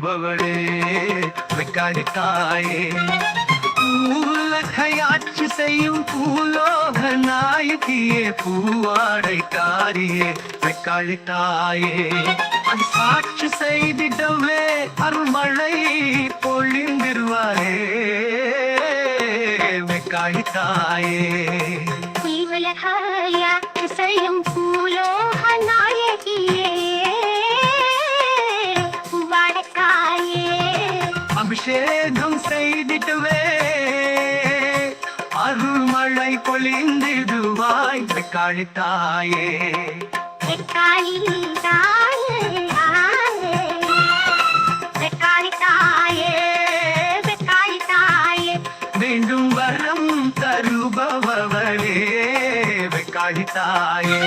பொழிபவளே வெக்காளி தாயே உலகையாட்சி செய்யும் பூலோக நாயகியே பூவாடை காரியே வெக்காளி தாயே அது சாட்சி செய்திடவே அருள்மழை பொழிந்திருவாரே வெக்காளி தாயே உலகாயாக்கு செய்யும் பூலோக அபிஷேகம் செய்திட்டுவே. அருள்மழை பொழிந்திடுவாய் வெக்காளி தாயே. வெக்காளி தாயே வெக்காளி தாயே மீண்டும் வரம் தருபவளே வெக்காளி தாயே.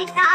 Happy